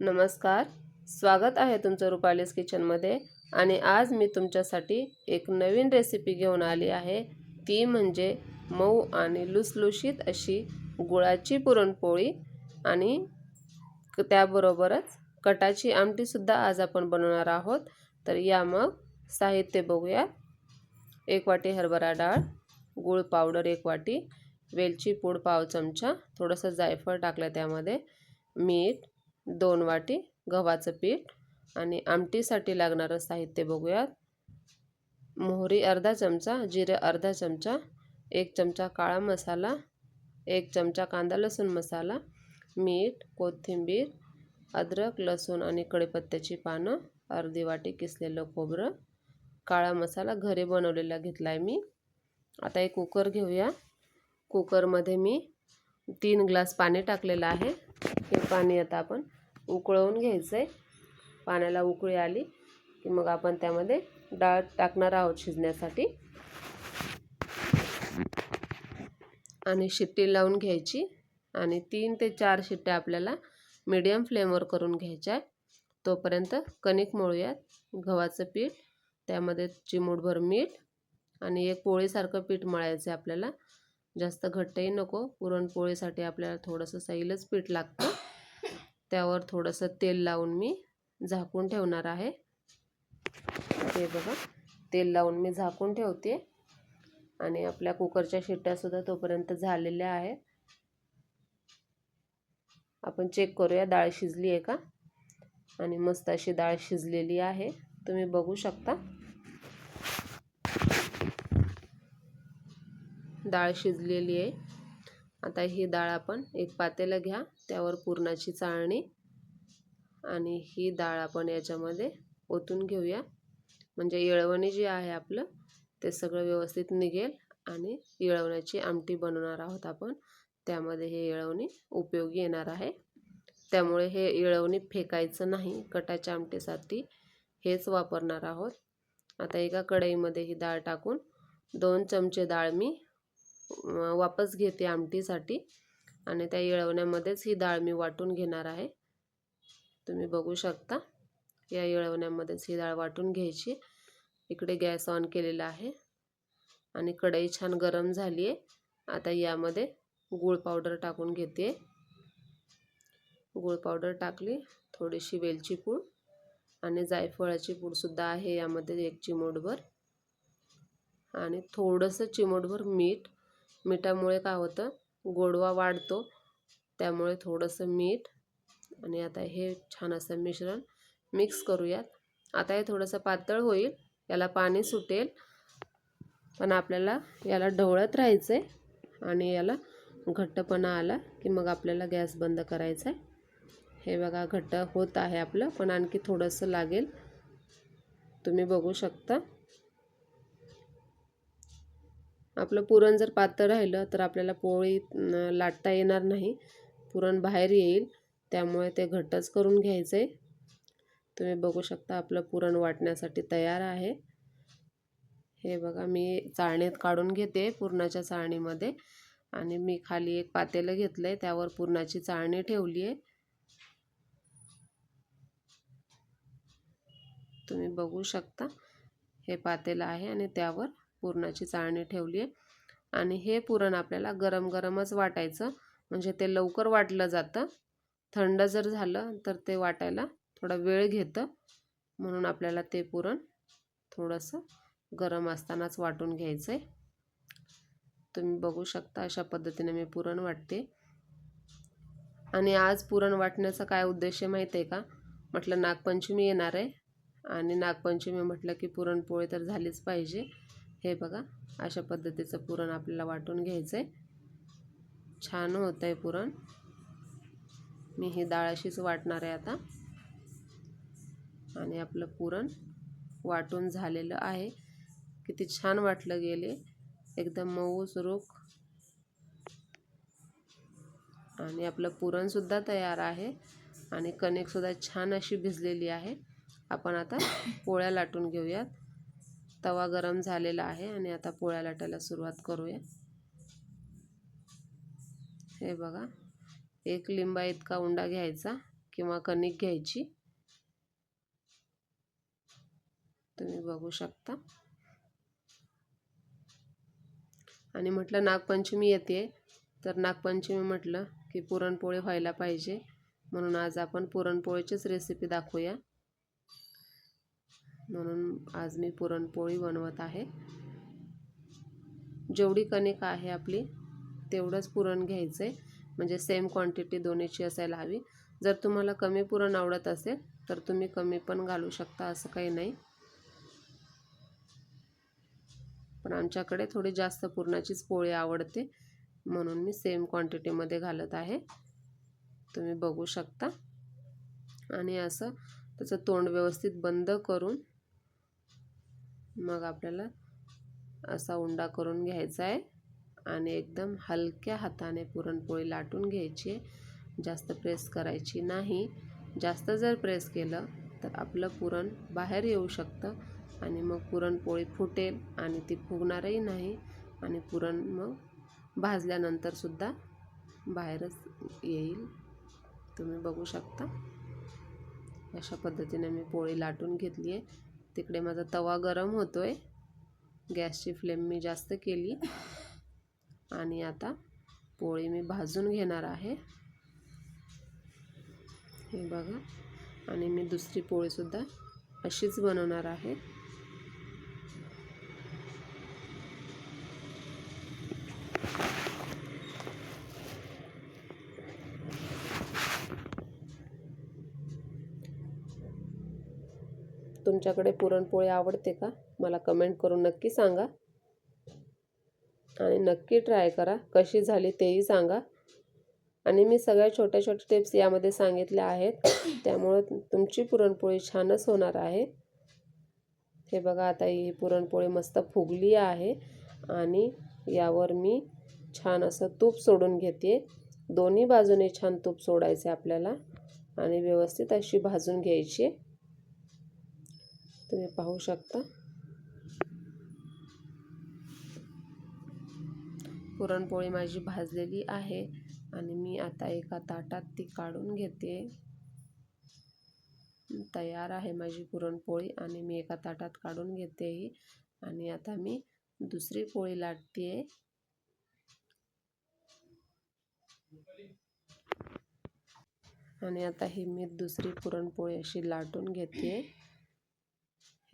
नमस्कार. स्वागत आहे तुमचं रुपालीस किचनमध्ये आणि आज मी तुमच्यासाठी एक नवीन रेसिपी घेऊन आली आहे. ती म्हणजे मऊ आणि लुसलुशीत अशी गुळाची पुरणपोळी आणि क- त्याबरोबरच कटाची आमटीसुद्धा आज आपण बनवणार आहोत. तर या मग साहित्य बघूया एक वाटी हरभरा डाळ गूळ पावडर एक वाटी वेलची पूड पाव चमचा थोडंसं जायफळ टाकलं त्यामध्ये मीठ दोन वाटी गव्हाचं पीठ आणि आमटीसाठी लागणारं साहित्य बघूयात. मोहरी अर्धा चमचा जिरे अर्धा चमचा एक चमचा काळा मसाला एक चमचा कांदा लसूण मसाला मीठ कोथिंबीर अद्रक लसूण आणि कढीपत्त्याची पानं अर्धी वाटी किसलेलं खोबरं. काळा मसाला घरी बनवलेला घेतला आहे मी. आता एक कुकर घेऊया. कुकरमध्ये मी तीन ग्लास पाणी टाकलेलं आहे. हे पाणी आता आपण उकळवून घ्यायचं आहे पाण्याला उकळी आली की मग आपण त्यामध्ये डाळ टाकणार आहोत शिजण्यासाठी. आणि शिट्टी लावून घ्यायची आणि तीन ते चार शिट्ट्या आपल्याला मीडियम फ्लेमवर करून घ्यायच्या तोपर्यंत कणिक मळूयात. गव्हाचं पीठ त्यामध्ये चिमूटभर मीठ आणि एक पोळीसारखं पीठ मळायचं आहे आपल्याला. जास्त घट्टही नको. पुरणपोळीसाठी आपल्याला थोडंसं सैलच पीठ लागतं. त्यावर थोडंसं तेल लावून मी झाकून ठेवणार आहे. ते बघा तेल लावून मी झाकून ठेवते. आणि आपल्या कुकरच्या शिट्ट्यासुद्धा तोपर्यंत झालेल्या आहेत. आपण चेक करूया डाळ शिजली आहे का? आणि मस्त अशी डाळ शिजलेली आहे. तुम्ही बघू शकता. डाळ शिजलेली आहे. आता ही डाळ आपण एक पातेलं घ्या त्यावर पुरणाची चाळणी आणि ही डाळ आपण याच्यामध्ये ओतून घेऊया. म्हणजे येळवणी जी आहे आपलं ते सगळं व्यवस्थित निघेल आणि येळवण्याची आमटी बनवणार आहोत आपण. त्यामध्ये हे येळवणी उपयोगी येणार आहे. त्यामुळे हे येळवणी फेकायचं नाही कटाच्या आमटीसाठी हेच वापरणार आहोत. आता एका कढईमध्ये ही डाळ टाकून दोन चमचे डाळ मी वापस घेते आमटीसाठी. आणि त्या येळवण्यामध्येच ही डाळ मी वाटून घेणार आहे. तुम्ही बघू शकता या येळवण्यामध्येच ही डाळ वाटून घ्यायची. इकडे गॅस ऑन केलेला आहे. आणि कढई छान गरम झाली आहे आता यामध्ये गूळ पावडर टाकून घेते. गूळ पावडर टाकली थोडीशी वेलची पूड आणि जायफळाची पूडसुद्धा आहे यामध्ये एक चिमूटभर. आणि थोडंसं चिमूटभर मीठ मिठामुळे काय होतं? गोडवा वाढतो. त्यामुळे थोडंसं मीठ आणि आता हे छान असं मिश्रण मिक्स करूयात. आता हे थोडंसं पातळ होईल याला पाणी सुटेल. पण आपल्याला याला ढवळत राहायचं आहे आणि याला घट्टपणा आला की मग आपल्याला गॅस बंद करायचा आहे हे बघा घट्ट होत आहे आपलं पण आणखी थोडंसं लागेल. तुम्ही बघू शकता. आपलं पुरण जर पातळ राहिलं तर आपल्याला पोळी लाटता येणार नाही. पुरण बाहेर येईल. त्यामुळे ते घट्टच करून घ्यायचं. आहे तुम्ही बघू शकता आपलं पुरण वाटण्यासाठी तयार आहे. हे बघा मी चाळणीत काढून घेते पुरणाच्या चाळणीमध्ये. आणि मी खाली एक पातेलं घेतलं आहे त्यावर पुरणाची चाळणी ठेवली आहे. तुम्ही बघू शकता हे पातेलं आहे आणि त्यावर पुरणाची चाळणी ठेवली आहे आणि हे पुरण आपल्याला गरम गरमच वाटायचं. म्हणजे ते लवकर वाटलं जातं. थंड जर झालं तर ते वाटायला थोडा वेळ घेतं. म्हणून आपल्याला ते पुरण थोडंसं गरम असतानाच वाटून घ्यायचं आहे तुम्ही बघू शकता अशा पद्धतीने मी पुरण वाटते. आणि आज पुरण वाटण्याचा काय उद्देश माहीत आहे का? म्हटलं नागपंचमी येणार आहे. आणि नागपंचमी म्हटलं की पुरणपोळी तर झालीच पाहिजे. हे बघा अशा पद्धतीचं पुरण आपल्याला वाटून घ्यायचं आहे छान होतं आहे पुरण. मी ही डाळ अशीच वाटणार आहे आता. आणि आपलं पुरण वाटून झालेलं आहे. किती छान वाटलं गेले. एकदम मऊ सुरूक आणि आपलं पुरणसुद्धा तयार आहे. आणि कणिकसुद्धा छान अशी भिजलेली आहे. आपण आता पोळ्या लाटून घेऊयात. तवा गरम झालेला आहे आणि आता पोळ्या लाटायला सुरुवात करूया. हे बघा एक लिंबा इतका उंडा घ्यायचा किंवा कणिक घ्यायची. तुम्ही बघू शकता. आणि म्हटलं नागपंचमी येते तर नागपंचमी म्हटलं की पुरणपोळी व्हायला पाहिजे. म्हणून आज आपण पुरणपोळीचीच रेसिपी दाखवूया. म्हणून आज मी पुरणपोळी बनवत आहे. जेवढी कणिक आहे आपली तेवढंच पुरण घ्यायचं आहे म्हणजे सेम क्वांटिटी दोन्हीची असायला हवी. जर तुम्हाला कमी पुरण आवडत असेल तर तुम्ही कमी पण घालू शकता असं काही नाही. पण आमच्याकडे थोडी जास्त पुरणाचीच पोळी आवडते म्हणून मी सेम क्वांटिटीमध्ये घालत आहे. तुम्ही बघू शकता. आणि असं त्याचं तोंड व्यवस्थित बंद करून मग आपल्याला असा उंडा करून घ्यायचा आहे. आणि एकदम हलक्या हाताने पुरणपोळी लाटून घ्यायची आहे. जास्त प्रेस करायची नाही. जास्त जर प्रेस केलं तर आपलं पुरण बाहेर येऊ शकतं आणि मग पुरणपोळी फुटेल आणि ती फुगणारही नाही आणि पुरण मग भाजल्यानंतरसुद्धा बाहेरच येईल. तुम्ही बघू शकता. अशा पद्धतीने मी पोळी लाटून घेतली आहे. तिकडे माझा तवा गरम होतो आहे गॅसची फ्लेम मी जास्त केली. आणि आता पोळी मी भाजून घेणार आहे. हे बघा. आणि मी दुसरी पोळीसुद्धा अशीच बनवणार आहे. तुमच्याकडे पुरणपोळी आवडते का? मला कमेंट करून नक्की सांगा. आणि नक्की ट्राय करा. कशी झाली तेही सांगा. आणि मी सगळ्या छोट्या छोट्या टिप्स यामध्ये सांगितल्या आहेत. त्यामुळं तुमची पुरणपोळी छानच होणार आहे. हे बघा आता ही पुरणपोळी मस्त फुगली आहे. आणि यावर मी छान असं तूप सोडून घेते. दोन्ही बाजूने छान तूप सोडायचे आपल्याला. आणि व्यवस्थित अशी भाजून घ्यायची. तुम्ही पाहू शकता. पुरणपोळी माझी भाजलेली आहे आणि मी आता एका ताटात ती काढून घेते. तयार आहे माझी पुरणपोळी आणि मी एका ताटात काढून घेते ही. आणि आता मी दुसरी पोळी लाटते. आणि आता ही मी दुसरी पुरणपोळी अशी लाटून घेते.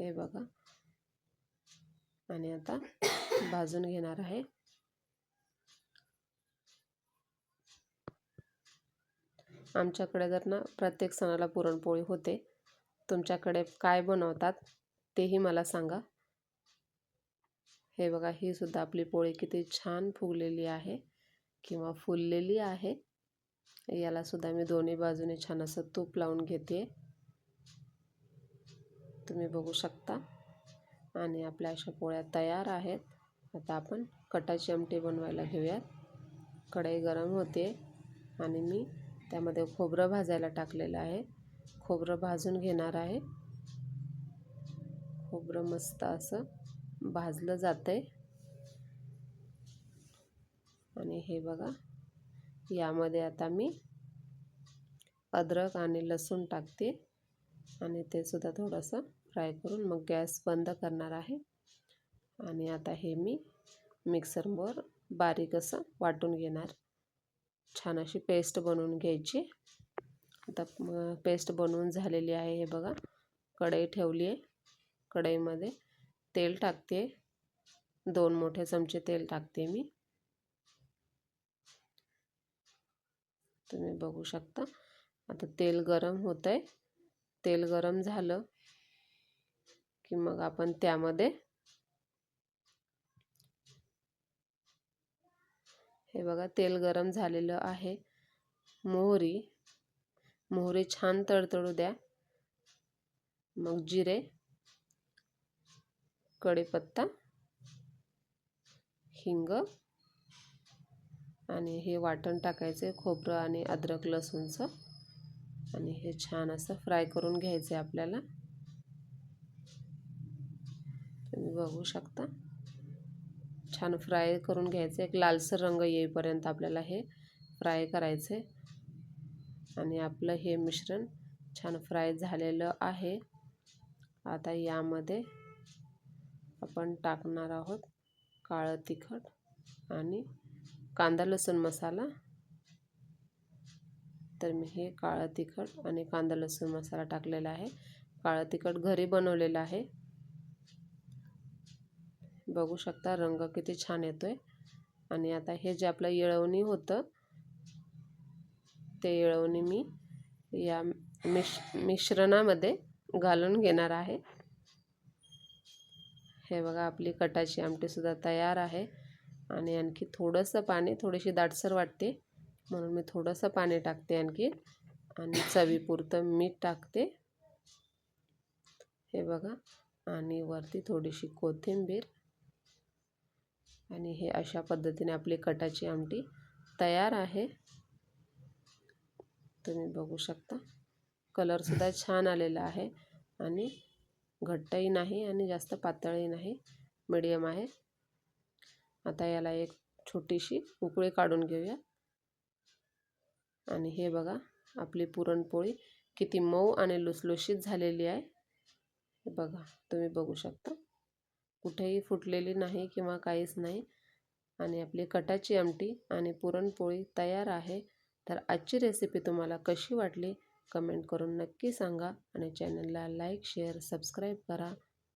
हे बघा. आणि आता भाजून घेणार आहे. आमच्याकडे जर ना प्रत्येक सणाला पुरणपोळी होते तुमच्याकडे काय बनवतात तेही मला सांगा. हे बघा ही सुद्धा आपली पोळी किती छान फुगलेली आहे किंवा फुललेली आहे. याला सुद्धा मी दोन्ही बाजूने छान असं तूप लावून घेते. तुम्ही बघू शकता. आणि आपल्या अशा पोळ्या तयार आहेत. आता आपण कटाची आमटी बनवायला घेऊयात. कढई गरम होते. आणि मी त्यामध्ये खोबरं भाजायला टाकलेलं आहे. खोबरं भाजून घेणार आहे. खोबरं मस्त असं भाजलं जातं आहे आणि हे बघा यामध्ये आता मी अद्रक आणि लसूण टाकते. आणि ते सुद्धा थोडंसं फ्राय करून मग गॅस बंद करणार आहे. आणि आता हे मी मिक्सरवर बारीक असं वाटून घेणार. छान अशी पेस्ट बनवून घ्यायची. आता पेस्ट बनवून झालेली आहे हे बघा. कढई ठेवली आहे. कढईमध्ये तेल टाकते. दोन मोठे चमचे तेल टाकते मी. तुम्ही बघू शकता. आता तेल गरम होतं आहे तेल गरम झालं की मग आपण त्यामध्ये हे बघा तेल गरम झालेलं आहे. मोहरी मोहरी छान तडतडू द्या. मग जिरे कढीपत्ता हिंग आणि हे वाटण टाकायचे खोबरं आणि अद्रक लसूणचं. आणि हे छान असं फ्राय करून घ्यायचं आहे आपल्याला. तुम्ही बघू शकता. छान फ्राय करून घ्यायचं एक लालसर रंग येईपर्यंत आपल्याला हे फ्राय करायचे आणि आपलं हे मिश्रण छान फ्राय झालेलं आहे. आता यामध्ये आपण टाकणार आहोत काळं तिखट आणि कांदा लसूण मसाला. तर मी हे काळं तिखट आणि कांदा लसूण मसाला टाकलेला आहे. काळं तिखट घरी बनवलेलं आहे. बघू शकता रंग किती छान येतो आहे आणि आता हे जे आपलं येळवणी होतं ते येळवणी मी या मिश मिश्रणामध्ये घालून घेणार आहे. हे बघा आपली कटाची आमटीसुद्धा तयार आहे. आणि आणखी थोडंसं पाणी थोडीशी दाटसर वाटते. म्हणून मी थोडंसं पाणी टाकते आणखी. आणि चवीपुरतं मीठ टाकते. हे बघा. आणि वरती थोडीशी कोथिंबीर. आणि हे अशा पद्धतीने आपली कटाची आमटी तयार आहे. तुम्ही बघू शकता. कलरसुद्धा छान आलेला आहे. आणि घट्टही नाही आणि जास्त पातळही नाही. मिडियम आहे. आता याला एक छोटीशी उकळी काढून घेऊया. आणि हे बघा आपली पुरणपोळी किती मऊ आणि लुसलुशीत झालेली आहे. हे बघा तुम्ही बघू शकता. कुठेही फुटलेली नाही किंवा काहीच नाही. आणि आपली कटाची आमटी आणि पुरणपोळी तयार आहे. तर आजची रेसिपी तुम्हाला कशी वाटली? कमेंट करून नक्की सांगा आणि चॅनलला लाईक शेअर सबस्क्राईब करा.